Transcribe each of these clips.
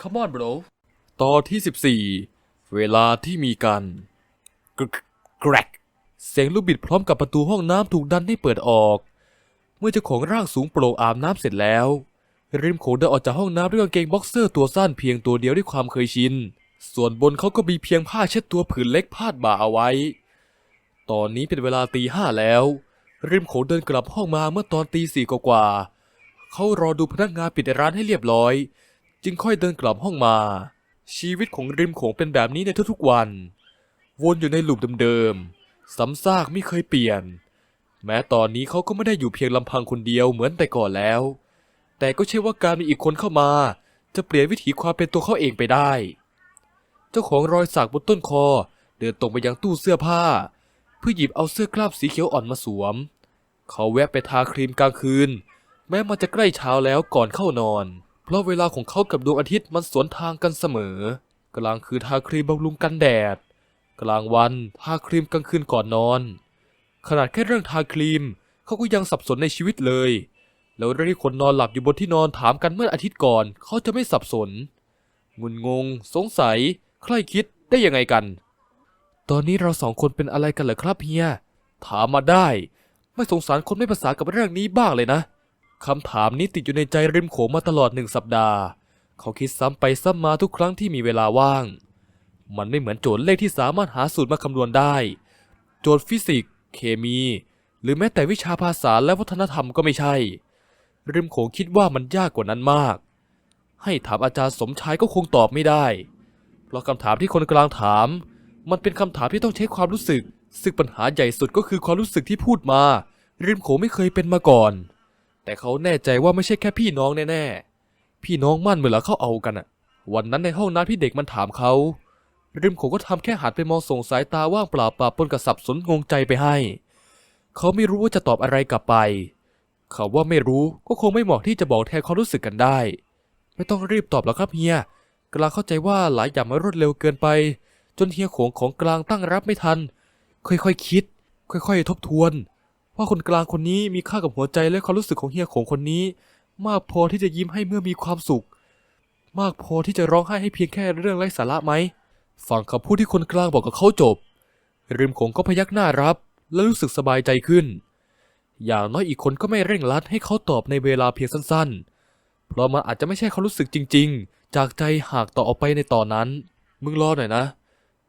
Come on bro ตอนที่ 14 เวลาที่มีกันกรกกรกเสียงลูกบิดพร้อมกับประตูห้องน้ำถูกดันให้เปิดออก เมื่อเจ้าของร่างสูงโปร่งอาบน้ำเสร็จแล้ว ริมโขงเดินออกจากห้องน้ำด้วยกางเกงบ็อกเซอร์ตัวสั้นเพียงตัวเดียวด้วยความเคยชิน ส่วนบนเขาก็มีเพียงผ้าเช็ดตัวผืนเล็กพาดบ่าเอาไว้ ตอนนี้เป็นเวลาตีห้าแล้ว ริมโขงเดินกลับห้องมาเมื่อตอนตีสี่กว่า เขารอดูพนักงานปิดร้านให้เรียบร้อย จึงค่อยเดินกลับห้องมา ชีวิตของริมโขงเป็นแบบนี้ในทุกๆวัน วนอยู่ในหลูปเดิมๆซ้ำซากไม่เคยเปลี่ยน แม้ตอนนี้เขาก็ไม่ได้อยู่เพียงลำพังคนเดียวเหมือนแต่ก่อนแล้ว แต่ก็ใช่ว่าการมีอีกคนเข้ามา จะเปลี่ยนวิถีความเป็นตัวเขาเองไปได้ เจ้าของรอยสักบนต้นคอเดินตรงไปยังตู้เสื้อผ้า เพื่อหยิบเอาเสื้อกล้ามสีเขียวอ่อนมาสวม เขาแวะไปทาครีมกลางคืน แม้มันจะใกล้เช้าแล้วก่อนเข้านอน เพราะเวลาของเขากับดวงอาทิตย์มันสวนทางกันเสมอ กลางคืนทาครีมบำรุงกันแดด กลางวันทาครีมกลางคืนก่อนนอน ขนาดแค่เรื่องทาครีมเขาก็ยังสับสนในชีวิตเลย แล้วเรื่องที่คนนอนหลับอยู่บนที่นอนถามกันเมื่ออาทิตย์ก่อนเขาจะไม่สับสน งุนงง สงสัย ใครคิดได้ยังไงกัน ตอนนี้เราสองคนเป็นอะไรกันเหรอครับเฮีย ถามมาได้ ไม่สงสารคนไม่ภาษากับเรื่องนี้บ้างเลยนะ คำถามนี้ติดอยู่ในใจริมโขงมาตลอดหนึ่งสัปดาห์ เขาคิดซ้ำไปซ้ำมาทุกครั้งที่มีเวลาว่าง มันไม่เหมือนโจทย์เลขที่สามารถหาสูตรมาคำนวณได้ โจทย์ฟิสิกส์ เคมี หรือแม้แต่วิชาภาษาและวัฒนธรรมก็ไม่ใช่ ริมโขงคิดว่ามันยากกว่านั้นมาก ให้ถามอาจารย์สมชายก็คงตอบไม่ได้ เพราะคำถามที่คนกลางถาม มันเป็นคำถามที่ต้องใช้ความรู้สึก ซึ่งปัญหาใหญ่สุดก็คือความรู้สึกที่พูดมา ริมโขงไม่เคยเป็นมาก่อน แต่เขาแน่ใจว่าไม่ใช่แค่พี่น้องแน่ๆ พี่น้องมั่นเมื่อละเข้าเอากันอะวันนั้นในห้องน้ำที่เด็กมันถามเขาริมโขงก็ทำแค่หันไปมองส่งสายตาว่างเปล่าปะปนกับสับสนงงใจไปให้ เขาไม่รู้ว่าจะตอบอะไรกลับไป เขาว่าไม่รู้ก็คงไม่เหมาะที่จะบอกแทนความรู้สึกกันได้ ไม่ต้องรีบตอบหรอกครับเฮียกลางเข้าใจว่าหลายอย่างมันรวดเร็วเกินไป จนเฮียโขงของกลางตั้งรับไม่ทัน ค่อยๆคคิด ค่อยๆทบทวน ว่าคนกลางคนนี้มีค่ากับหัวใจและความรู้สึกของเฮียโขงคนนี้ มากพอที่จะยิ้มให้เมื่อมีความสุข มากพอที่จะร้องไห้ให้เพียงแค่เรื่องไร้สาระไหมฟังคำพูดที่คนกลางบอกกับเขาจบ ริมโขงก็พยักหน้ารับ และรู้สึกสบายใจขึ้น อย่างน้อยอีกคนก็ไม่เร่งรัดให้เขาตอบในเวลาเพียงสั้น ๆ เพราะมันอาจจะไม่ใช่ความรู้สึกจริง ๆ จากใจหากต่อออกไปในตอนนั้น มึงรอหน่อยนะ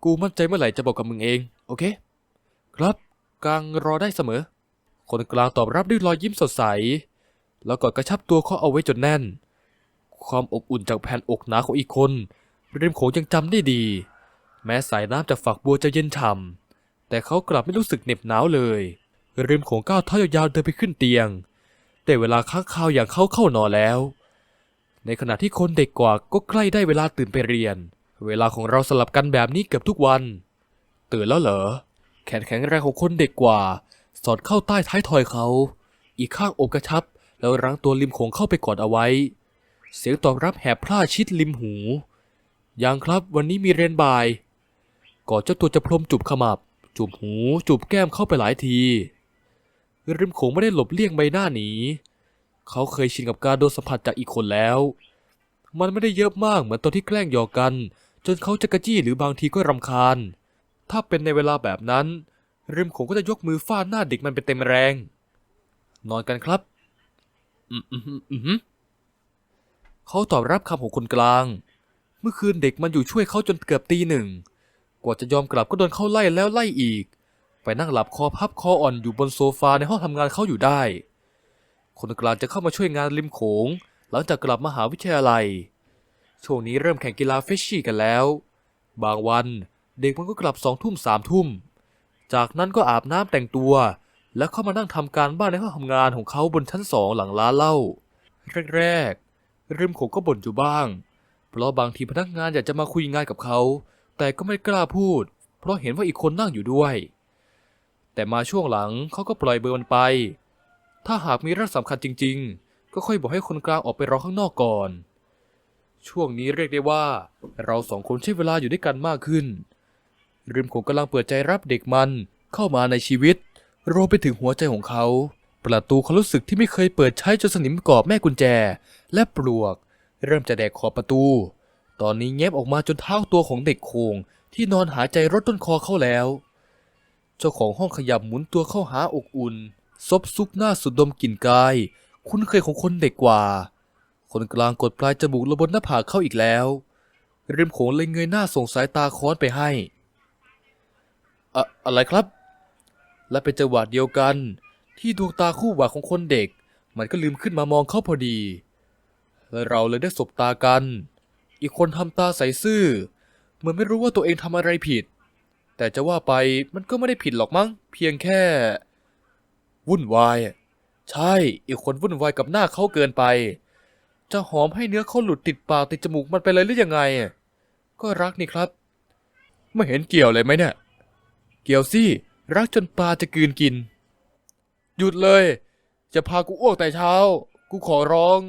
กูมั่นใจเมื่อไหร่จะบอกกับมึงเอง โอเค ครับกลางรอได้เสมอ คนกลางตอบรับด้วยรอยยิ้มสดใส แล้วกอดกระชับตัวเขาเอาไว้จนแน่น ความอบอุ่นจากแผ่นอกหนาของอีกคนริมโขงยังจำได้ดี แม้สายน้ำจากฝักบัวจะเย็นฉ่ำแต่เขากลับไม่รู้สึกเหน็บหนาวเลยริมโขงก้าวเท้ายาวๆเดินไปขึ้นเตียง แต่เวลาค้างคาวอย่างเขาเข้านอนแล้ว ในขณะที่คนเด็กกว่าก็ใกล้ได้เวลาตื่นไปเรียน เวลาของเราสลับกันแบบนี้เกือบทุกวัน ตื่นแล้วเหรอ แขนแข็งแรงของคนเด็กกว่า สอดเข้าใต้ท้ายทอยเขา อีกข้างอกกระชับ แล้วรั้งตัวริมโขงเข้าไปกอดเอาไว้ เสียงตอบรับแหบพร่าชิดริมหู ยังครับวันนี้มีเรียนบ่าย ก่อนเจ้าตัวจะพรมจูบขมับจูบหูจูบแก้มเข้าไปหลายที ริมโขงไม่ได้หลบเลี่ยงใบหน้าหนี เขาเคยชินกับการโดนสัมผัสจากอีกคนแล้ว มันไม่ได้เยอะมากเหมือนตอนที่แกล้งหยอกกัน จนเขาจะกระจี้หรือบางทีก็รำคาญ ถ้าเป็นในเวลาแบบนั้น ริมโขงก็จะยกมือฟาดหน้าเด็กมันไปเต็มแรง นอนกันครับอืมอืมอืมอืมเขาตอบรับคำของคนกลาง เมื่อคืนเด็กมันอยู่ช่วยเขาจนเกือบตีหนึ่ง กว่าจะยอมกลับก็โดนเขาไล่แล้วไล่อีก ไปนั่งหลับคอพับคออ่อนอยู่บนโซฟาในห้องทำงานเขาอยู่ได้ คนกลางจะเข้ามาช่วยงานริมโขง หลังจากกลับมหาวิทยาลัย ช่วงนี้เริ่มแข่งกีฬาเฟชชี่กันแล้ว บางวันเด็กมันก็กลับสองทุ่มสามทุ่ม จากนั้นก็อาบน้ำแต่งตัว แล้วเข้ามานั่งทำการบ้านในห้องทำงานของเขาบนชั้นสองหลังร้านเหล้าแรกๆริมโขงก็บ่นอยู่บ้าง เพราะบางทีพนักงานอยากจะมาคุยงานกับเขา แต่ก็ไม่กล้าพูด เพราะเห็นว่าอีกคนนั่งอยู่ด้วย แต่มาช่วงหลังเขาก็ปล่อยเบอร์มันไป ถ้าหากมีเรื่องสำคัญจริง ๆ ก็ค่อยบอกให้คนกลางออกไปรอข้างนอกก่อน ช่วงนี้เรียกได้ว่า เราสองคนใช้เวลาอยู่ด้วยกันมากขึ้น ริมคงกำลังเปิดใจรับเด็กมันเข้ามาในชีวิต รวมไปถึงหัวใจของเขา ประตูเขารู้สึกที่ไม่เคยเปิดใช้จนสนิมกรอบแม่กุญแจ และปลวก เริ่มจะแดกขอบประตู ตอนนี้แง้มออกมาจนเท้าตัวของเด็กโคงที่นอนหายใจรดต้นคอเข้าแล้ว เจ้าของห้องขยับหมุนตัวเข้าหาอกอุ่น ซบซุกหน้าสุดดมกลิ่นกาย คุ้นเคยของคนเด็กกว่า คนกลางกดปลายจมูกระบนหน้าผากเข้าอีกแล้วริมโขงเลยเงยหน้าส่งสายตาค้อนไปให้ อะอะไรครับ และเป็นจังหวะเดียวกัน ที่ดวงตาคู่หวาของคนเด็ก มันก็ลืมขึ้นมามองเขาพอดี และเราเลยได้สบตากัน อีกคนทำตาใสซื่อ เหมือนไม่รู้ว่าตัวเองทำอะไรผิด แต่จะว่าไปมันก็ไม่ได้ผิดหรอกมั้ง เพียงแค่ วุ่นวาย ใช่ อีกคนวุ่นวายกับหน้าเขาเกินไป จะหอมให้เนื้อเขาหลุดติดปากติดจมูกมันไปเลยหรือยังไง ก็รักนี่ครับ ไม่เห็นเกี่ยวเลยไหมเนี่ย เกี่ยวสิรักจนปลาจะกืนกิน หยุดเลย จะพากูอ้วกแต่เช้า กูขอร้อง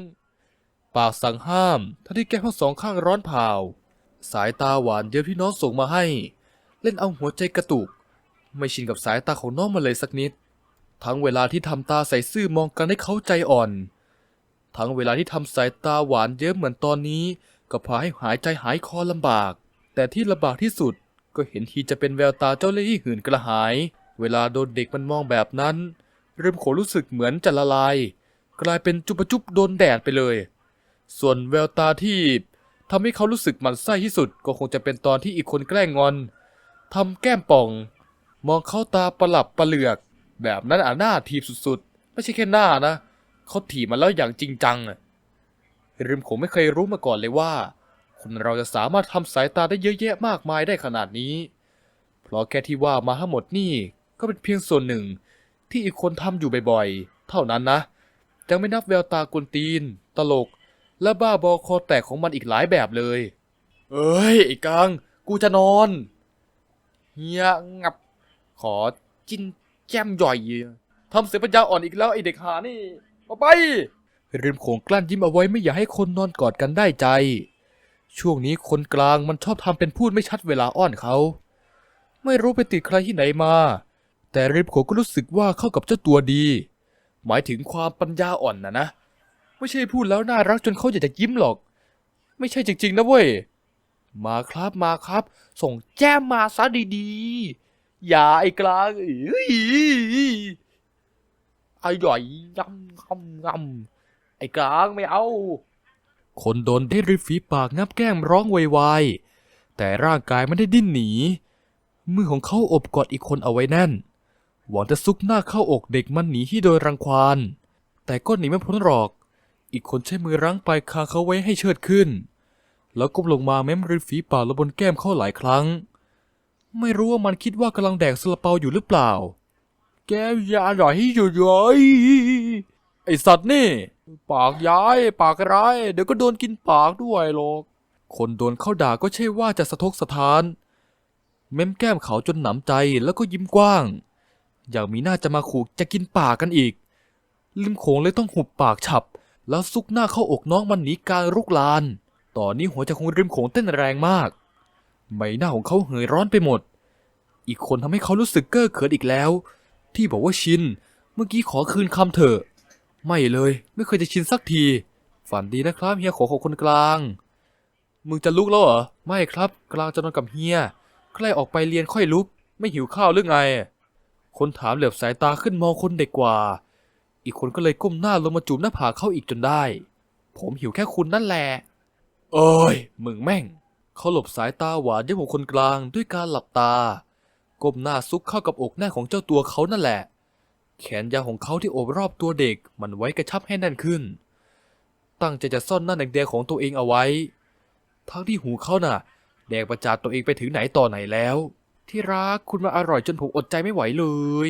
ปากสั่งห้ามทั้งที่แก้มทั้งสองข้างร้อนเผาสายตาหวานเดียวที่น้องส่งมาให้ เล่นเอาหัวใจกระตุก ไม่ชินกับสายตาของน้องมาเลยสักนิด ทั้งเวลาที่ทำตาใส่ซื่อมองกันให้เขาใจอ่อน ทั้งเวลาที่ทำสายตาหวานเยิ้มเหมือนตอนนี้ ก็พาให้หายใจหายคอลำบาก แต่ที่ลำบากที่สุด ก็เห็นทีจะเป็นแววตาเจ้าเล่ห์หื่นกระหาย เวลาโดนเด็กมันมองแบบนั้น เริ่มโขนรู้สึกเหมือนจะละลาย กลายเป็นจุบจุบโดนแดดไปเลย ส่วนแววตาที่ทำให้เขารู้สึกหมันไส้ที่สุดก็คงจะเป็นตอนที่อีกคนแกล้งงอนทำแก้มป่อง มองเข้าตาประหลับประเหลือก แบบนั้นอะหน้าทีบสุดๆ ไม่ใช่แค่หน้านะเขาถีบมาแล้วอย่างจริงจังริมคงไม่เคยรู้มาก่อนเลยว่า คนเราจะสามารถทำสายตาได้เยอะแยะมากมายได้ขนาดนี้ เพราะแค่ที่ว่ามาทั้งหมดนี่ก็เป็นเพียงส่วนหนึ่ง ที่อีกคนทำอยู่บ่อยๆ เท่านั้นนะ ยังไม่นับแววตากวนตีน ตลก และบ้าบอคอแตกของมันอีกหลายแบบเลย เอ้ยไอ้กัง กูจะนอนเฮียงับ ขอจิ้นแก้มย่อยทำเสียปัญญาอ่อนอีกแล้วไอเด็กหานี่เอาไปริมโขงกลั้นยิ้มเอาไว้ไม่อยากให้คนนอนกอดกันได้ใจ ช่วงนี้คนกลางมันชอบทำเป็นพูดไม่ชัดเวลาอ้อนเขา ไม่รู้ไปติดใครที่ไหนมา แต่ริมโขก็รู้สึกว่าเข้ากับเจ้าตัวดี หมายถึงความปัญญาอ่อนนะนะ ไม่ใช่พูดแล้วน่ารักจนเขาอยากจะยิ้มหรอก ไม่ใช่จริงๆนะเว้ย มาครับมาครับ ส่งแจ้มมาซะดีๆ อย่าไอ้กลางอ้ยไอ้หย่อยยำยำยำไอ้กลางไม่เอา คนโดนได้ริมฝีปากงับแก้มร้องไวายแต่ร่างกายไม่ได้ดิ้นหนี มือของเขาอบกอดอีกคนเอาไว้แน่น หวังจะซุกหน้าเข้าอกเด็กมันหนีที่โดยรังควาน แต่ก็หนีไม่พ้นหรอก อีกคนใช้มือรั้งปลายคางเขาไว้ให้เชิดขึ้น แล้วก้มลงมาแม้มริมฝีปากและบนแก้มเขาหลายครั้ง ไม่รู้ว่ามันคิดว่ากำลังแดกซาลาเปาอยู่หรือเปล่า แก้มยาหน่อยอยู่เลย ไอสัตว์นี่ ปากย้ายปากร้าย เดี๋ยวก็โดนกินปากด้วยหรอก คนโดนเข้าด่าก็ใช่ว่าจะสะทกสะท้าน เม้มแก้มเขาจนหนำใจแล้วก็ยิ้มกว้าง อย่างมีหน้าจะมาขู่จะกินปากกันอีก ลิมโขงเลยต้องหุบปากฉับ แล้วซุกหน้าเข้าอกน้องมันหนีการรุกลาน ตอนนี้หัวใจของริมโขงเต้นแรงมาก ใบหน้าของเขาเหยร้อนไปหมด อีกคนทำให้เขารู้สึกเก้อเขินอีกแล้ว ที่บอกว่าชิน เมื่อกี้ขอคืนคำเถอะ ไม่เลย ไม่เคยจะชินสักที ฝันดีนะครับเฮียขอของคนกลาง มึงจะลุกแล้วเหรอ ไม่ครับ กลางจะนอนกับเฮีย ใกล้ออกไปเรียนค่อยลุก ไม่หิวข้าวหรือไง คนถามเหลือบสายตาขึ้นมองคนเด็กกว่า อีกคนก็เลยก้มหน้าลงมาจูบหน้าผากเขาอีกจนได้ ผมหิวแค่คุณนั่นแหละ เอ้ย มึงแม่ง เขาหลบสายตาหวานด้วยของคนกลางด้วยการหลับตา ก้มหน้าซุกเข้ากับอกหน้าของเจ้าตัวเขานั่นแหละ แขนยาวของเขาที่โอบรอบตัวเด็กมันไว้กระชับให้แน่นขึ้น ตั้งใจจะซ่อนหน้าแดงๆของตัวเองเอาไว้ ทั้งที่หูเขาน่ะ แดงประจานตัวเองไปถึงไหนต่อไหนแล้ว ที่รักคุณมาอร่อยจนผมอดใจไม่ไหวเลย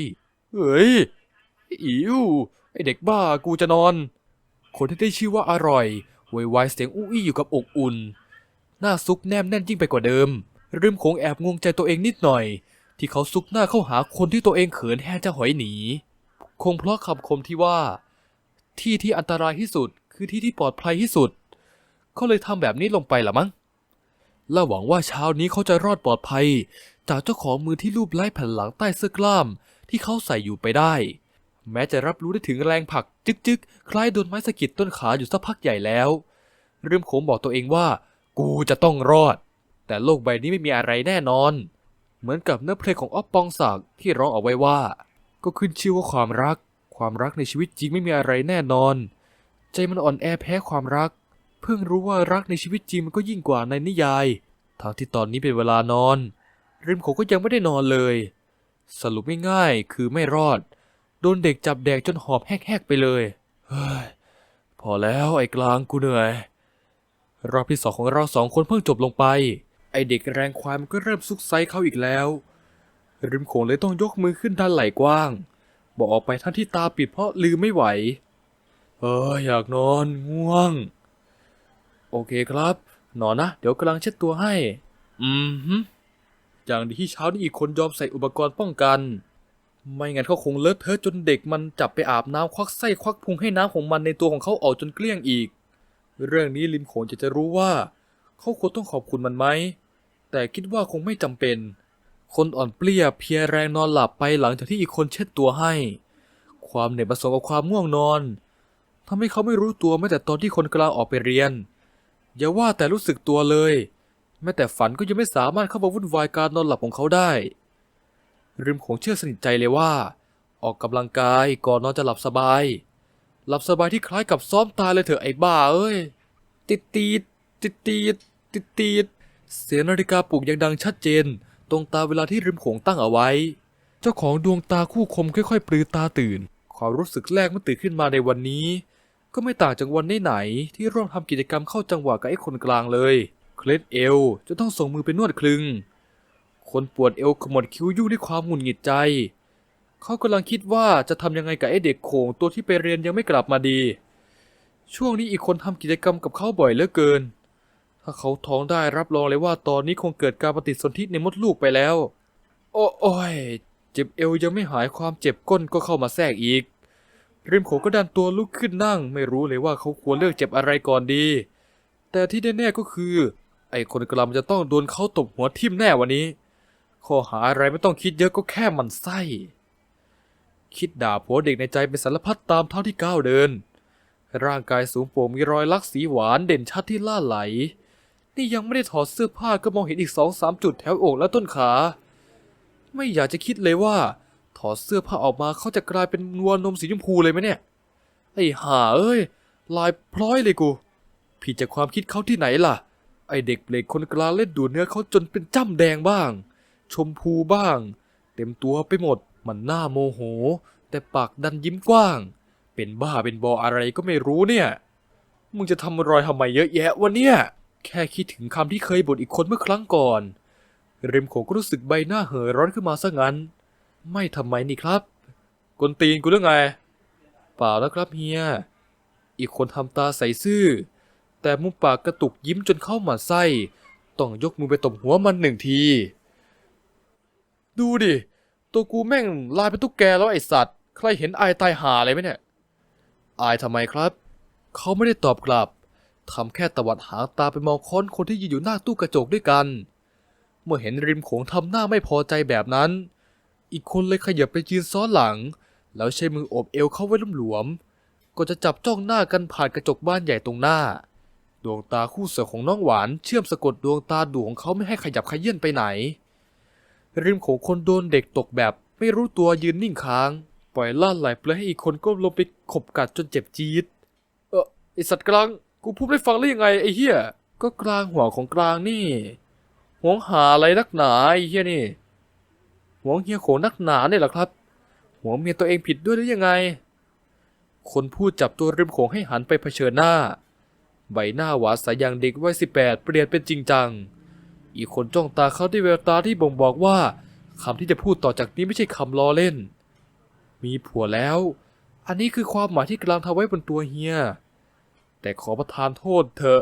เฮ้ย อิวไอเด็กบ้ากูจะนอน คนที่ได้ชื่อว่าอร่อยโวยวายเสียงอู้อี้อยู่กับอกอุ่น หน้าซุกแนมแน่นยิ่งไปกว่าเดิม ริมโขงแอบงงใจตัวเองนิดหน่อย ที่เขาซุกหน้าเข้าหาคนที่ตัวเองเขินแห้จะหอยหนี คงเพราะคำคมที่ว่า ที่ที่อันตรายที่สุด คือที่ที่ปลอดภัยที่สุด เขาเลยทำแบบนี้ลงไปละมั้งและหวังว่าเช้านี้เขาจะรอดปลอดภัย จากเจ้าของมือที่ลูบไล้แผ่นหลังใต้เสื้อกล้าม ที่เขาใส่อยู่ไปได้ แม้จะรับรู้ได้ถึงแรงผลักจึกๆ คล้ายโดนไม้สะกิดต้นขาอยู่สักพักใหญ่แล้วเริ่มโขงบอกตัวเองว่า กูจะต้องรอด แต่โลกใบนี้ไม่มีอะไรแน่นอน เหมือนกับเนื้อเพลงของอ๊อฟปองศักที่ร้องเอาไว้ว่า ก็ขึ้นชื่อว่าความรัก ความรักในชีวิตจริงไม่มีอะไรแน่นอน ใจมันอ่อนแอแพ้ความรัก เพิ่งรู้ว่ารักในชีวิตจริงมันก็ยิ่งกว่าในนิยายทางที่ตอนนี้เป็นเวลานอนริมโขก็ยังไม่ได้นอนเลย สรุปง่ายๆคือไม่รอด โดนเด็กจับแดกจนหอบแหกๆไปเลยเฮ้ยพอแล้วไอ้กลางกูเหนื่อย รอบที่สองของเราสองคนเพิ่งจบลงไป ไอเด็กแรงควายมันก็เริ่มซุกไซเขาอีกแล้ว ริมโขงเลยต้องยกมือขึ้นด้านไหล่กว้าง บอกออกไปทั้งที่ตาปิดเพราะลืมไม่ไหว เอออยากนอนง่วง โอเคครับ นอนนะ เดี๋ยวกำลังเช็ดตัวให้ อืมฮึอย่างดีที่เช้านี้อีกคนยอมใส่อุปกรณ์ป้องกัน ไม่งั้นเขาคงเลอะเทอะจนเด็กมันจับไปอาบน้ำควักไส้ควักพุงให้น้ำของมันในตัวของเขาออกจนเกลี้ยงอีก เรื่องนี้ริมโขงจะจะรู้ว่า เขาควรต้องขอบคุณมันไหม แต่คิดว่าคงไม่จำเป็น คนอ่อนเปลี้ยเพียแรงนอนหลับไปหลังจากที่อีกคนเช็ดตัวให้ ความเหน็ดผสมกับความง่วงนอนทำให้เขาไม่รู้ตัวแม้แต่ตอนที่คนกลางออกไปเรียน อย่าว่าแต่รู้สึกตัวเลย แม้แต่ฝันก็ยังไม่สามารถเข้ามาวุ่นวายการนอนหลับของเขาได้ ริมโขงเชื่อสนิทใจเลยว่า ออกกำลังกายก่อนนอนจะหลับสบาย หลับสบายที่คล้ายกับซ้อมตายเลยเถอะไอ้บ้าเอ้ย ติดตีดติดตีดติดตีดเสียงนาฬิกาปลุกยังดังชัดเจน ตรงตาเวลาที่ริมโขงตั้งเอาไว้ เจ้าของดวงตาคู่คมค่อยๆ ปลือตาตื่น ความรู้สึกแรกเมื่อตื่นขึ้นมาในวันนี้ ก็ไม่ต่างจากวันไหนๆที่ร่วมทำกิจกรรมเข้าจังหวะกับไอ้คนกลางเลย เคล็ดเอวจะต้องส่งมือไปนวดคลึง คนปวดเอวขมวดคิ้วยุ่งด้วยความหงุดหงิดใจเขากำลังคิดว่าจะทำยังไงกับไอ้เด็กโขงตัวที่ไปเรียนยังไม่กลับมาดี ช่วงนี้อีกคนทำกิจกรรมกับเขาบ่อยเหลือเกินาเขาท้องได้รับรองเลยว่าตอนนี้คงเกิดการปฏิสนธิในมดลูกไปแล้ว โอ้โอยเจ็บเอวยังไม่หายความเจ็บก้นก็เข้ามาแทรกอีก ริมโขก็ดันตัวลุกขึ้นนั่ง ไม่รู้เลยว่าเขาควรเลือกเจ็บอะไรก่อนดี แต่ที่แน่ๆก็คือ ไอ้คนกลำจะต้องโดนเขาตบหัวทิ่มแน่วันนี้ ข้อหาอะไรไม่ต้องคิดเยอะก็แค่มันไส้ คิดด่าผัวเด็กในใจเป็นสารพัดตามเท่าที่ก้าวเดินร่างกายสูงโปร่งมีรอยลักสีหวานเด่นชัดที่ล่าไหล นี่ยังไม่ได้ถอดเสื้อผ้าก็มองเห็นอีกสองสามจุดแถวอกและต้นขา ไม่อยากจะคิดเลยว่า ถอดเสื้อผ้าออกมาเขาจะกลายเป็นนวลนมสีชมพูเลยไหมเนี่ย ไอ้ห่าเอ้ย ลายพร้อยเลยกู ผิดจากความคิดเขาที่ไหนล่ะ ไอเด็กเปลกคนกลางเล่นดูดเนื้อเขาจนเป็นจ้ำแดงบ้าง ชมพูบ้าง เต็มตัวไปหมด มันหน้าโมโห แต่ปากดันยิ้มกว้าง เป็นบ้าเป็นบออะไรก็ไม่รู้เนี่ย มึงจะทำรอยทำไมเยอะแยะวะเนี่ย แค่คิดถึงคำที่เคยบ่นอีกคนเมื่อครั้งก่อน ริมโขงก็รู้สึกใบหน้าเห่อร้อนขึ้นมาซะงั้น ไม่ทำไมนี่ครับกวนตีนกูเรื่องไง เปล่านะครับเฮีย อีกคนทำตาใสซื่อ แต่มุมปากกระตุกยิ้มจนเข้าหมาไส้ ต้องยกมือไปตบหัวมันหนึ่งที ดูดิ ตัวกูแม่งลายเป็นตุ๊กแกแล้วไอสัตว์ ใครเห็นอายตายหาเลยไหมเนี่ย อายทำไมครับ เขาไม่ได้ตอบกลับ ทำแค่ตวัดหางตาไปมองค้นคนที่ยืนอยู่หน้าตู้กระจกด้วยกัน เมื่อเห็นริมโขงทำหน้าไม่พอใจแบบนั้น อีกคนเลยขยับไปยืนซ้อนหลัง แล้วใช้มือโอบเอวเขาไว้หลวมๆก็จะจับจ้องหน้ากันผ่านกระจกบ้านใหญ่ตรงหน้า ดวงตาคู่เสือของน้องหวานเชื่อมสะกดดวงตาดูของเขาไม่ให้ขยับขยื่นไปไหน ริมโขงคนโดนเด็กตกแบบไม่รู้ตัวยืนนิ่งค้าง ปล่อยล่าไหลเปลือยให้อีกคนก้มลงไปขบกัดจนเจ็บจี๊ดเออไอสัตว์กลาง กูพูดได้ฟังได้ยังไงไอเฮียก็กลางหัวของกลางนี่หวงหาอะไรนักหนาไอเฮียนี่หวงเฮียโขนักหนาเนี่ยหรอครับหวงเมียตัวเองผิดด้วยหรือยังไง คนพูดจับตัวริมโขงให้หันไปเผชิญหน้า ใบหน้าหวานใสอย่างเด็กวัยสิบแปดเปลี่ยนเป็นจริงจัง อีกคนจ้องตาเขาด้วยแววตาที่บ่งบอกว่าคำที่จะพูดต่อจากนี้ไม่ใช่คำล้อเล่น มีผัวแล้ว อันนี้คือความหมายที่กำลังทำไว้บนตัวเฮีย แต่ขอประทานโทษเถอะ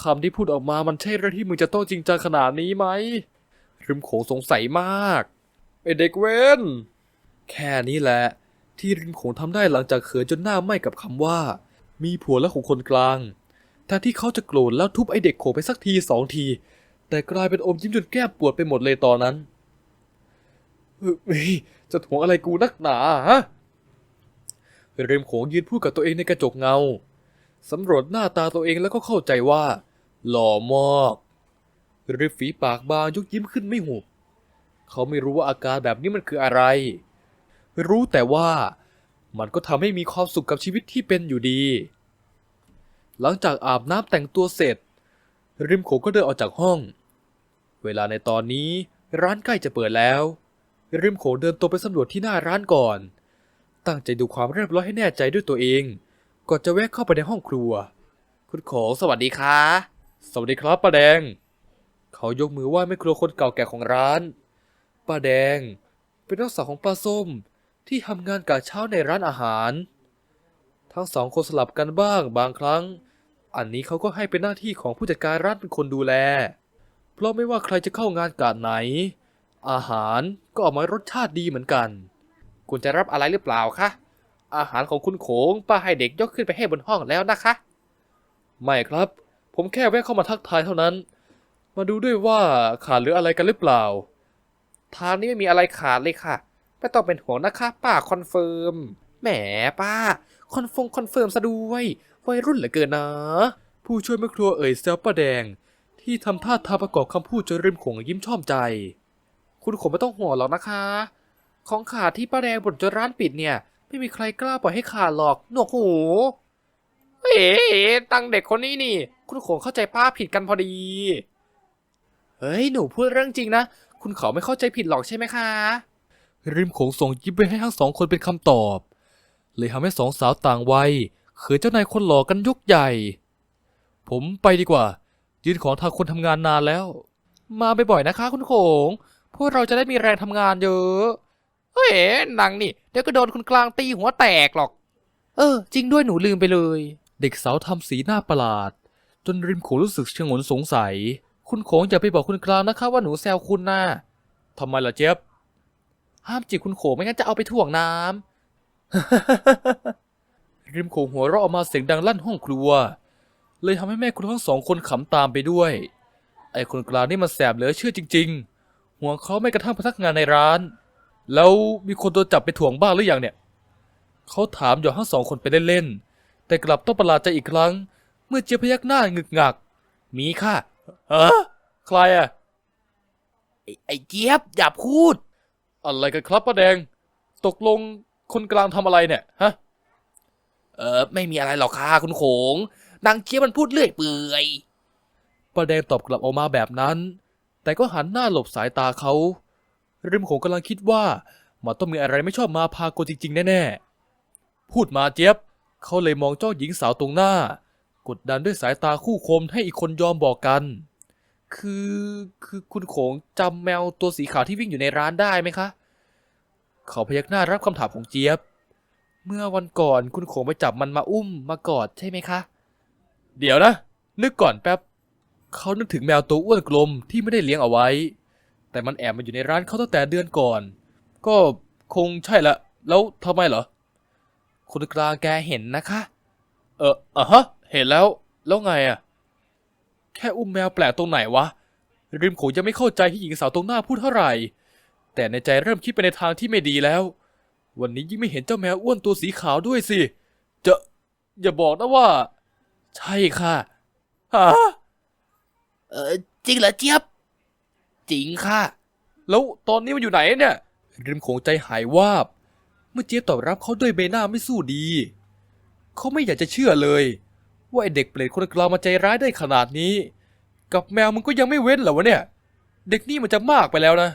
คำที่พูดออกมามันใช่เรื่องที่มึงจะต้องจริงจังขนาดนี้ไหมริมโขงสงสัยมากไอเด็กเวนแค่นี้แหละ ที่ริมโขงทำได้หลังจากเขินจนหน้าไหม้กับคำว่า มีผัวและของคนกลางแทนที่เขาจะโกรธแล้วทุบไอเด็กโขงไปสักทีสองที แต่กลายเป็นอมยิ้มจนแก้มปวดไปหมดเลยตอนนั้นจะถ่วงอะไรกูนักหนาฮะริมโขงยืนพูดกับตัวเองในกระจกเงา สำรวจหน้าตาตัวเองแล้วก็เข้าใจว่า หล่อมากริมฝีปากบางยกยิ้มขึ้นไม่หุบ เขาไม่รู้ว่าอาการแบบนี้มันคืออะไร รู้แต่ว่ามันก็ทำให้มีความสุขกับชีวิตที่เป็นอยู่ดี หลังจากอาบน้ำแต่งตัวเสร็จ ริมโขก็เดินออกจากห้อง เวลาในตอนนี้ร้านใกล้จะเปิดแล้ว ริมโขเดินตัวไปสำรวจที่หน้าร้านก่อน ตั้งใจดูความเรียบร้อยให้แน่ใจด้วยตัวเอง ก่อนจะแวะเข้าไปในห้องครัว คุณโขงสวัสดีค่ะ สวัสดีครับป้าแดง เขายกมือไหว้แม่ครัวคนเก่าแก่ของร้าน ป้าแดง เป็นน้องสาวของป้าส้มที่ทำงานกะเช้าในร้านอาหาร ทั้งสองคนสลับกันบ้างบางครั้ง อันนี้เขาก็ให้เป็นหน้าที่ของผู้จัดการร้านเป็นคนดูแล เพราะไม่ว่าใครจะเข้างานกะไหน อาหารก็ออกมารสชาติดีเหมือนกัน คุณจะรับอะไรหรือเปล่าคะ อาหารของคุณโขงป้าให้เด็กยกขึ้นไปให้บนห้องแล้วนะคะ ไม่ครับ ผมแค่แวะเข้ามาทักทายเท่านั้น มาดูด้วยว่าขาดหรืออะไรกันหรือเปล่า ทางนี้ไม่มีอะไรขาดเลยค่ะ ไม่ต้องเป็นห่วงนะคะ ป้าคอนเฟิร์ม แหมป้า คอนฟงคอนเฟิร์มซะด้วยวัยรุ่นเหลือเกินนะ ผู้ช่วยแม่ครัวเอ่ยแซวป้าแดง ที่ทำท่าทางประกอบคำพูดจนริมโขงยิ้มชอบใจ คุณโขงไม่ต้องห่วงหรอกนะคะ ของขาดที่ป้าแดงบ่นจนร้านปิดเนี่ย ไม่มีใครกล้าปล่อยให้ขาดหรอก หนวกหู เอ๋ตังเด็กคนนี้นี่ คุณโขงเข้าใจป้าผิดกันพอดี เฮ้ย หนูพูดเรื่องจริงนะ คุณเขาไม่เข้าใจผิดหรอกใช่ไหมคะ ริมโขงส่งยิ้มไปให้ทั้งสองคนเป็นคำตอบ เลยทำให้สองสาวต่างวัยเขินเจ้านายคนหล่อกันยกใหญ่ ผมไปดีกว่า ยืนของทางคนทำงานนานแล้ว มาบ่อยๆนะคะ คุณโขง พวกเราจะได้มีแรงทำงานเยอะ เฮ้ยนังนี่ เดี๋ยวก็โดนคุณกลางตีหัวแตกหรอก เออ จริงด้วยหนูลืมไปเลย เด็กสาวทำสีหน้าประหลาด จนริมโขรู้สึกชงนสงสัย คุณโขงอย่าไปบอกคุณกลางนะคะว่าหนูแซวคุณนะทำไมล่ะเจี๊ยบห้ามจีบคุณโขงไม่งั้นจะเอาไปถ่วงน้ำ ริมโขงหัวเราะออกมาเสียงดังลั่นห้องครัว เลยทำให้แม่คุณทั้งสองคนขำตามไปด้วย ไอ้คนกลางนี่มันแสบเหลือเชื่อจริง ๆ หัวเขาไม่กระทั่งพนักงานในร้าน แล้วมีคนโดนจับไปถ่วงบ้างหรือยังเนี่ย เขาถามหยอกทั้งสองคนไปเล่นๆ แต่กลับต้องประหลาดใจอีกครั้ง เมื่อเจี๊ยบพยักหน้างึกงัก มีค่ะฮะใครอะไอ้ไอ้เจี๊ยบอย่าพูด อะไรกันครับป้าแดง ตกลงคนกลางทำอะไรเนี่ยฮะ เออไม่มีอะไรหรอกค่ะคุณโขงนางเจี๊ยบมันพูดเลื่อยเปื่อยป้าแดงตอบกลับออกมาแบบนั้น แต่ก็หันหน้าหลบสายตาเขา ริมโขงกำลังคิดว่ามันต้องมีอะไรไม่ชอบมาพากลจริง ๆ แน่ๆ พูดมาเจี๊ยบ เขาเลยมองเจ้าหญิงสาวตรงหน้า กดดันด้วยสายตาคู่คมให้อีกคนยอมบอกกัน คือคือคุณโขงจำแมวตัวสีขาวที่วิ่งอยู่ในร้านได้ไหมคะ เขาพยักหน้ารับคำถามของเจี๊ยบ เมื่อวันก่อนคุณโขงไปจับมันมาอุ้มมากอดใช่ไหมคะ เดี๋ยวนะ นึกก่อนแป๊บ เขานึกถึงแมวตัวอ้วนกลมที่ไม่ได้เลี้ยงเอาไว้ แต่มันแอบมาอยู่ในร้านเขาตั้งแต่เดือนก่อน ก็คงใช่ละ แล้วทำไมเหรอคุณกลางแกเห็นนะคะ เอออะฮะ เห็นแล้ว แล้วไงอะแค่อุ้มแมวแปลกตรงไหนวะ ริมโขงยังไม่เข้าใจที่หญิงสาวตรงหน้าพูดเท่าไหร่ แต่ในใจเริ่มคิดไปในทางที่ไม่ดีแล้ว วันนี้ยิ่งไม่เห็นเจ้าแมวอ้วนตัวสีขาวด้วยสิ จะอย่าบอกนะว่า ใช่ค่ะฮะเออจริงเหรอเจี๊ยบ จริงค่ะ แล้วตอนนี้มันอยู่ไหนเนี่ยริมโขงใจหายวาบ เมื่อเจี๊ยบตอบรับเขาด้วยใบหน้าไม่สู้ดี เขาไม่อยากจะเชื่อเลย ว่าไอเด็กเปรตคนกลางมาใจร้ายได้ขนาดนี้ กับแมวมันก็ยังไม่เว้นเหรอวะเนี่ย เด็กนี่มันจะมากไปแล้วนะ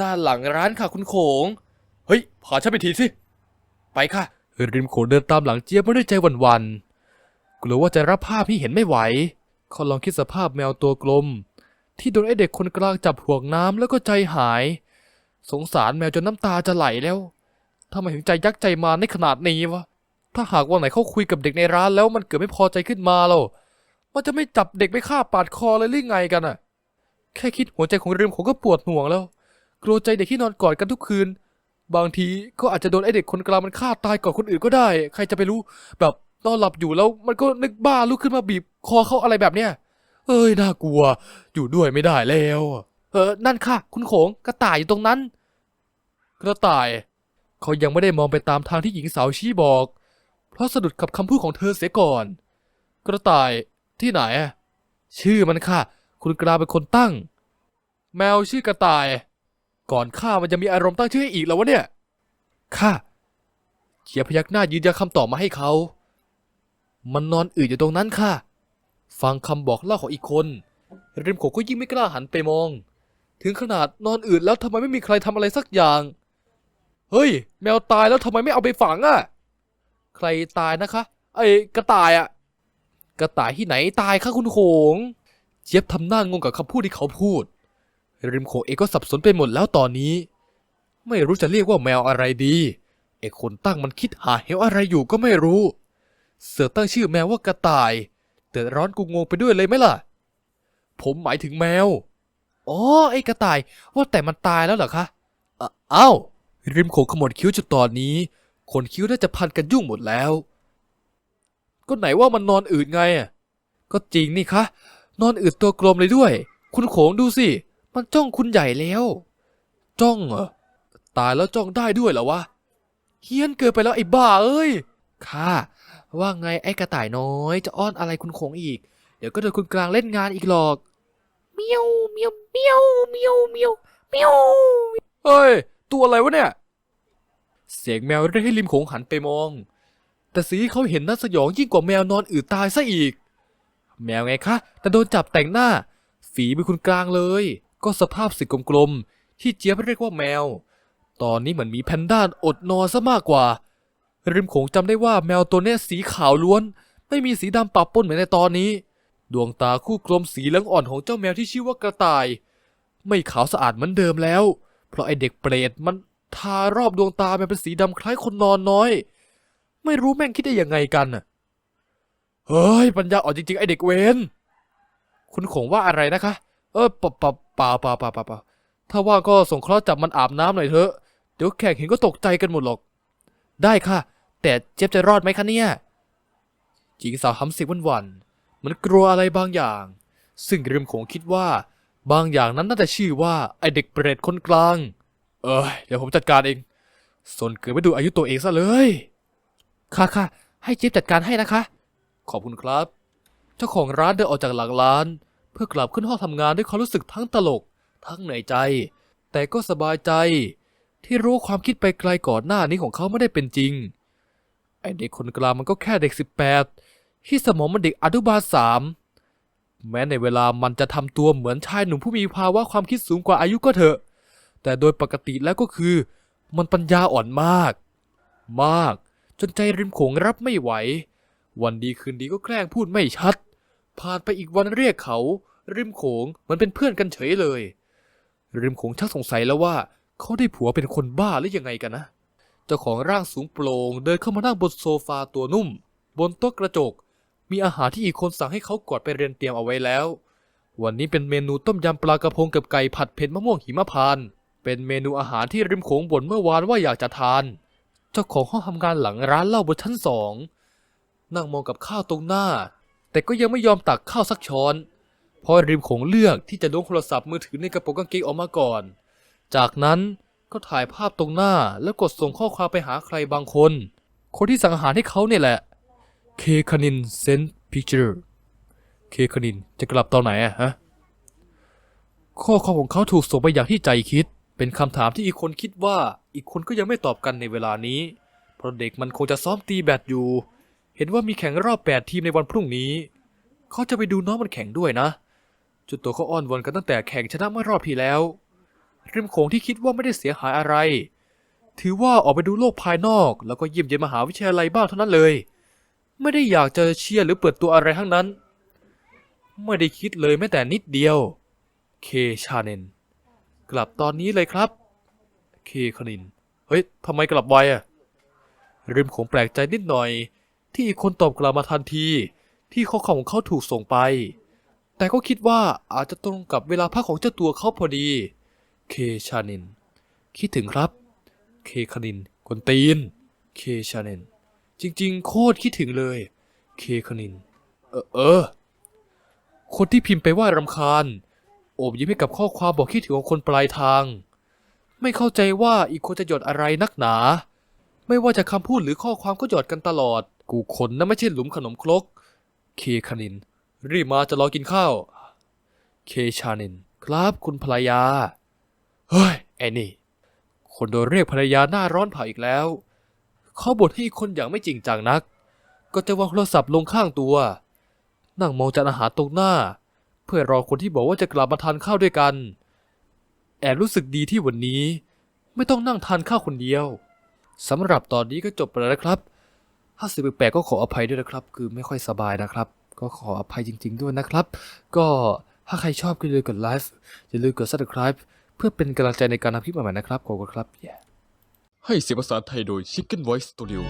ด้านหลังร้านค่ะคุณโขง เฮ้ยพาฉันไปทีสิ ไปค่ะ ริมโขงเดินตามหลังเจี๊ยบมาด้วยใจหวันๆกลัวว่าจะรับภาพที่เห็นไม่ไหว เขาลองคิดสภาพแมวตัวกลม ที่โดนไอเด็กคนกลางจับห่วงน้ำแล้วก็ใจหาย สงสารแมวจนน้ำตาจะไหลแล้วทำไมถึงใจยักษ์ใจมาในขนาดนี้วะ ถ้าหากวันไหนเขาคุยกับเด็กในร้านแล้วมันเกิดไม่พอใจขึ้นมาเรามันจะไม่จับเด็กไปฆ่าปาดคอเลยหรือไงกันอะแค่คิดหัวใจของริมผมก็ปวดห่วงแล้ว กลัวใจเด็กที่นอนกอดกันทุกคืน บางทีก็อาจจะโดนไอเด็กคนกลางมันฆ่าตายก่อนคนอื่นก็ได้ ใครจะไปรู้ แบบนอนหลับอยู่แล้วมันก็นึกบ้าลุกขึ้นมาบีบคอเขาอะไรแบบเนี้ย เอ้ยน่ากลัว อยู่ด้วยไม่ได้แล้วเออนั่นค่ะ คุณโขงกระต่ายอยู่ตรงนั้น กระต่าย เขายังไม่ได้มองไปตามทางที่หญิงสาวชี้บอก เพราะสะดุดกับคำพูดของเธอเสียก่อน กระต่ายที่ไหน ชื่อมันค่ะ คุณกลาเป็นคนตั้ง แมวชื่อกระต่าย ก่อนข้ามันจะมีอารมณ์ตั้งชื่อให้อีกแล้ววะเนี่ยข้าเขียพยักหน้ายืนยันคำตอบมาให้เขา มันนอนอืดอยู่ตรงนั้นค่ะ ฟังคำบอกเล่าของอีกคนริมโขก็ยิ่งไม่กล้าหันไปมอง ถึงขนาดนอนอืดแล้วทำไมไม่มีใครทำอะไรสักอย่าง เฮ้ย แมวตายแล้วทำไมไม่เอาไปฝังอะใครตายนะคะไอ้กระต่ายอะกระต่ายที่ไหนตายคะคุณโขง เจี๊ยบทำหน้างงกับคำพูดที่เขาพูดริมโขงเองก็สับสนไปหมดแล้วตอนนี้ ไม่รู้จะเรียกว่าแมวอะไรดีไอ้คนตั้งมันคิดหาเหวอะไรอยู่ก็ไม่รู้ เสือตั้งชื่อแมวว่ากระต่าย เดือดร้อนกูงงไปด้วยเลยไหมล่ะ ผมหมายถึงแมว อ๋อ ไอ้กระต่าย ว่าแต่มันตายแล้วเหรอคะอะอ้าวริมโขงขมวดคิ้วจุดตอนนี้ขนคิ้วน่าจะพันกันยุ่งหมดแล้ว ก็ไหนว่ามันนอนอืดไงอะ ก็จริงนี่คะ นอนอืดตัวกลมเลยด้วย คุณโขงดูสิ มันจ้องคุณใหญ่แล้ว จ้องเหรอ ตายแล้วจ้องได้ด้วยเหรอวะ เฮี้ยนเกินไปแล้วไอ้บ้าเอ้ย ค่ะ ว่าไงไอ้กระต่ายน้อย จะอ้อนอะไรคุณโขงอีก เดี๋ยวก็โดนคุณกลางเล่นงานอีกหรอกเมียวเมียวเมียวเมียวเมียวเมียวเฮ้ย ตัวอะไรวะเนี่ย เสียงแมวเรียกให้ริมโขงหันไปมอง แต่สีเขาเห็นน่าสยองยิ่งกว่าแมวนอนอืดตายซะอีก แมวไงคะแต่โดนจับแต่งหน้า ฝีเป็นคุณกลางเลย ก็สภาพสีกลมๆที่เจี๊ยบเรียกว่าแมว ตอนนี้เหมือนมีแพนด้าอดนอนซะมากกว่า ริมโขงจำได้ว่าแมวตัวนี้สีขาวล้วน ไม่มีสีดำปะปนเหมือนในตอนนี้ ดวงตาคู่กลมสีเหลืองอ่อนของเจ้าแมวที่ชื่อว่ากระต่าย ไม่ขาวสะอาดเหมือนเดิมแล้ว เพราะไอเด็กเปรตมันทารอบดวงตามันเป็นสีดำคล้ายคนนอนน้อย ไม่รู้แม่งคิดได้ยังไงกันน่ะเฮ้ยปัญญาอ่อนจริงๆ ไอเด็กเวนคุณคงว่าอะไรนะคะ เออปะปะปล่าเปล่าเปล่าเปล่าเปล่าถ้าว่าก็ส่งเคราะห์จับมันอาบน้ำหน่อยเถอะ เดี๋ยวแขกเห็นก็ตกใจกันหมดหรอก ได้ค่ะ แต่เจี๊ยบจะรอดไหมคะเนี่ยหญิงสาวหำเสียงหวันๆมันกลัวอะไรบางอย่าง ซึ่งริมโขงคิดว่า บางอย่างนั้นน่าจะชื่อว่าไอเด็กเปรตคนกลาง เอ้ยเดี๋ยวผมจัดการเองสนเกิดไม่ดูอายุตัวเองซะเลย ค่ะค่ะให้เจี๊ยบจัดการให้นะคะ ขอบคุณครับ เจ้าของร้านเดินออกจากหลังร้าน เพื่อกลับขึ้นห้องทำงานด้วยความรู้สึกทั้งตลก ทั้งเหนื่อยใจ แต่ก็สบายใจ ที่รู้ความคิดไปไกลก่อนหน้านี้ของเขาไม่ได้เป็นจริง ไอเด็กคนกลางมันก็แค่เด็กสิบแปดที่สมองมันเด็กอนุบาลสามแม้ในเวลามันจะทำตัวเหมือนชายหนุ่มผู้มีภาวะความคิดสูงกว่าอายุก็เถอะ แต่โดยปกติแล้วก็คือ มันปัญญาอ่อนมาก มาก จนใจริมโขงรับไม่ไหว วันดีคืนดีก็แกล้งพูดไม่ชัด ผ่านไปอีกวันเรียกเขา ริมโขงเหมันเป็นเพื่อนกันเฉยเลย ริมโขงชักสงสัยแล้วว่า เขาได้ผัวเป็นคนบ้าหรือยังไงกันนะ เจ้าของร่างสูงโปร่งเดินเข้ามานั่งบนโซฟาตัวนุ่ม บนโต๊ะกระจก มีอาหารที่อีกคนสั่งให้เขากอดไปเรียนเตรียมเอาไว้แล้ว วันนี้เป็นเมนูต้มยำปลากระพงกับไก่ผัดเผ็ดมะม่วงหิมพานต์เป็นเมนูอาหารที่ริมโขงบ่นเมื่อวานว่าอยากจะทาน เจ้าของห้องทำงานหลังร้านเหล้าบนชั้นสองนั่งมองกับข้าวตรงหน้า แต่ก็ยังไม่ยอมตักข้าวสักช้อนพราะริมโขงเลือกที่จะล้วงโทรศัพท์มือถือในกระโปรงกางเกงออกมาก่อน จากนั้นก็ถ่ายภาพตรงหน้าแล้วกดส่งข้อความไปหาใครบางคน คนที่สั่งอาหารให้เขาเนี่ยแหละ เคคานินเซนพิเจอร์ เคคานินจะกลับตอนไหนอะฮะ ข้อความของเขาถูกส่งไปอย่างที่ใจคิด เป็นคำถามที่อีกคนคิดว่าอีกคนก็ยังไม่ตอบกันในเวลานี้ เพราะเด็กมันคงจะซ้อมตีแบดอยู่ เห็นว่ามีแข่งรอบแปดทีมในวันพรุ่งนี้ เขาจะไปดูน้องมันแข่งด้วยนะ จุดตัวเขาอ้อนวอนกันตั้งแต่แข่งชนะเมื่อรอบที่แล้ว ริมโขงที่คิดว่าไม่ได้เสียหายอะไร ถือว่าออกไปดูโลกภายนอก แล้วก็เยี่ยมเยียนมหาวิทยาลัยบ้างเท่านั้นเลย ไม่ได้อยากจะเชียร์หรือเปิดตัวอะไรทั้งนั้น ไม่ได้คิดเลยแม้แต่นิดเดียว เคชาเนน กลับตอนนี้เลยครับ เคคณิน เฮ้ยทำไมกลับไวอะริมโขงแปลกใจนิดหน่อย ที่อีกคนตอบกลับมาทันที ที่ข้อความของเขาถูกส่งไป แต่ก็คิดว่าอาจจะตรงกับเวลาพักของเจ้าตัวเขาพอดี เคชานิน คิดถึงครับ เคคณินคนตีน เคชานิน จริง ๆ โคตรคิดถึงเลย เคคณิน เออเออ คนที่พิมพ์ไปว่ารำคาญ โอบยิ้มให้กับข้อความบอกคิดถึงของคนปลายทาง ไม่เข้าใจว่าอีกคนจะหยดอะไรนักหนา ไม่ว่าจะคำพูดหรือข้อความก็หยดกันตลอด กูคนนะไม่ใช่หลุมขนมครก เคคณิน รีบมาจะรอกินข้าว เคชานิน ครับคุณภรรยา เฮ้ยไอ้นี่ คนโดนเรียกภรรยาหน้าร้อนเผาอีกแล้ว เขาบทให้คนอย่างไม่จริงจังนัก ก็จะวางโทรศัพท์ลงข้างตัว นั่งมองจานอาหารตรงหน้า เพื่อรอคนที่บอกว่าจะกลับมาทานข้าวด้วยกัน แอบรู้สึกดีที่วันนี้ ไม่ต้องนั่งทานข้าวคนเดียวสำหรับตอนนี้ก็จบไปแล้วนะครับ ถ้าสื่อแปลกก็ขออภัยด้วยนะครับ คือไม่ค่อยสบายนะครับ ก็ขออภัยจริง ๆ ด้วยนะครับ ก็ถ้าใครชอบก็อย่าลืมกดไลค์อย่าลืมกด subscribe พื่อเป็นกำลังใจในการทำคลิปใหม่ๆนะครับขอบคุณครับ Yeah. ให้เสียงภาษาไทยโดย Chicken Voice Studio